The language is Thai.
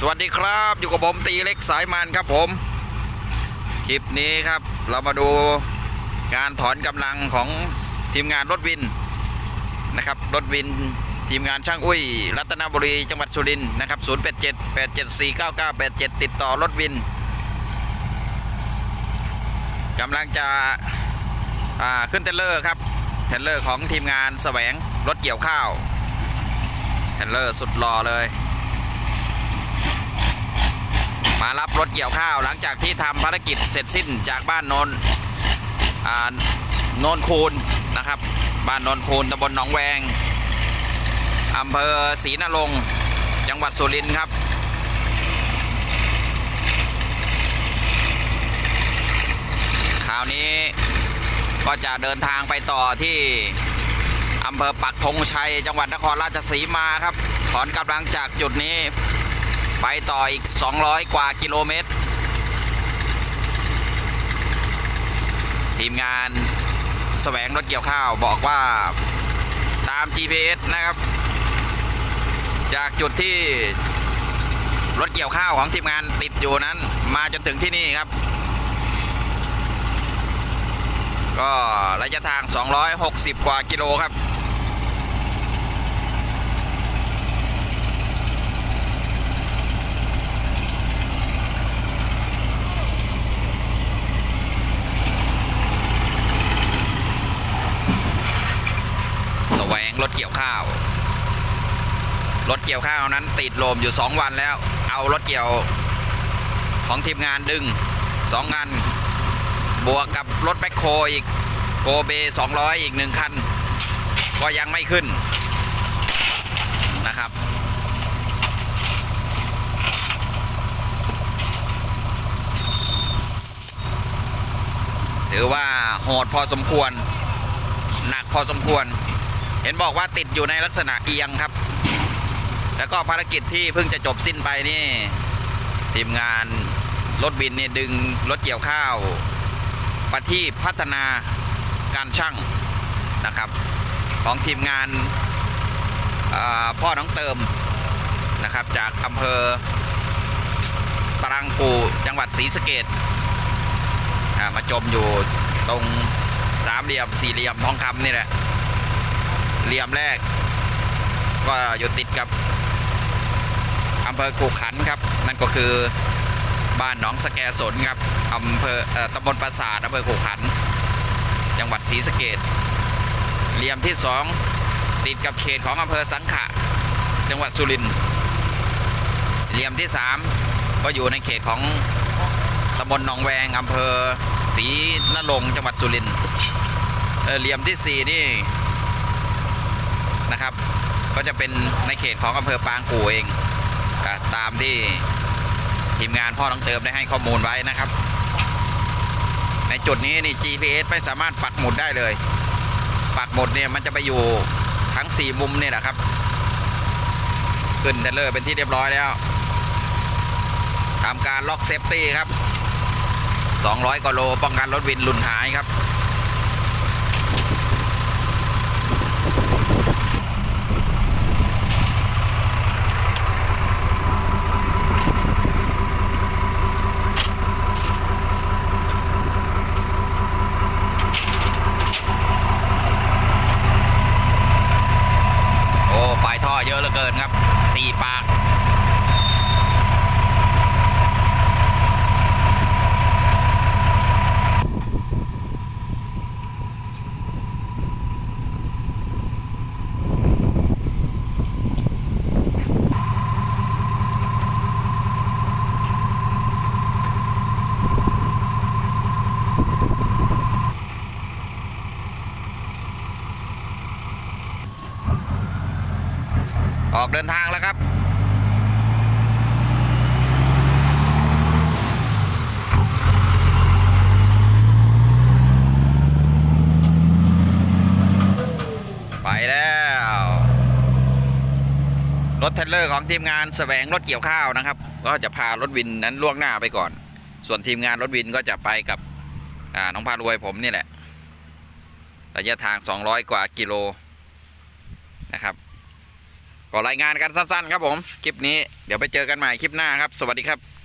สวัสดีครับอยู่กับผมตีเล็กสายมันครับผม คลิปนี้ครับ เรามาดูการถอนกำลังของทีมงานรถวินนะครับรถวินทีมงานช่างอุ้ย รัตนบุรีจังหวัดสุรินทร์นะครับ0 8 7 8 7 4 9 9 8 7 ติดต่อรถวินกำลังจะขึ้นเทเลอร์ครับเทเลอร์ของทีมงานแสวงรถเกี่ยวข้าวเทเลอร์สุดหล่อเลย มารับรถเกี่ยวข้าวหลังจากที่ทำภารกิจเสร็จสิ้นจากบ้านโนนโนนคูนนะครับ บ้านโนนคูนตำบลหนองแวงอำเภอศรีนรงจังหวัดสุรินทร์ครับ คราวนี้ก็จะเดินทางไปต่อที่อำเภอปักธงชัย จังหวัดนครราชสีมาครับ ถอนกำลังจากจุดนี้ ไปต่ออีก 200 กว่ากิโลเมตร ทีมงานแสวงรถเกี่ยวข้าวบอกว่าตาม GPS นะครับ จากจุดที่รถเกี่ยวข้าวของทีมงานติดอยู่นั้น มาจนถึงที่นี่ครับ ก็ระยะทาง 260 กว่ากิโลครับ แสวงรถ เกี่ยวข้าว รถเกี่ยวข้าวนั้นติดลมอยู่ 2 วันแล้ว เอารถเกี่ยวของทีมงานดึง2คันบวกกับรถแบ็คโคอีกโกเบ 200 อีก1คัน ก็ยังไม่ขึ้นนะครับ ถือว่าโหดพอสมควร หนักพอสมควร เห็นบอกว่าติดอยู่ในลักษณะเอียงครับ แล้วก็ภารกิจที่เพิ่งจะจบสิ้นไปนี่ ทีมงานรถบินเนี่ยดึงรถเกี่ยวข้าวประทีปพัฒนาการช่างนะครับ ของทีมงานเอ่อพ่อน้องเติมนะครับ จากอำเภอตรังกูจังหวัดศรีสะเกดมาจมอยู่ตรงสามเหลี่ยมสี่เหลี่ยมทองคำนี่แหละ เหลี่ยมแรก ก็อยู่ติดกับอำเภอขูขันครับ นั่นก็คือบ้านหนองสแกสนครับอำเภอตำบลปราสาทอำเภอขูขัน จังหวัดศรีสะเกดเหลี่ยมที่สองติดกับเขตของอำเภอสังขะ จังหวัดสุรินทร์เหลี่ยมที่สามก็อยู่ในเขตของตำบลหนองแวงอำเภอศรีนรงจังหวัดสุรินทร์เหลี่ยมที่สี่นี่ นะครับ ก็จะเป็นในเขตของอำเภอปางกู่เองตามที่ทีมงานพ่อต้องเติมได้ให้ข้อมูลไว้นะครับ ในจุดนี้นี่ GPS ไม่สามารถปักหมุดได้เลย ปักหมุดเนี่ยมันจะไปอยู่ทั้ง 4 มุมนี่แหละครับ ขึ้นเทเลอร์เป็นที่เรียบร้อยแล้วทำการล็อกเซฟตี้ครับ 200กว่าโลป้องกันรถวินหลุนหายครับ โอ้ปลายท่อ เยอะเหลือเกินครับสี่ปาก ออกเดินทางแล้วครับ ไปแล้ว รถเทรลเลอร์ของทีมงานแสวงรถเกี่ยวข้าวนะครับ ก็จะพารถวินนั้นล่วงหน้าไปก่อน ส่วนทีมงานรถวินก็จะไปกับน้องพารวยผมนี่แหละระยะทาง 200 กว่ากิโลนะครับ รายงานกันสั้นๆครับผม คลิปนี้เดี๋ยวไปเจอกันใหม่คลิปหน้าครับ สวัสดีครับ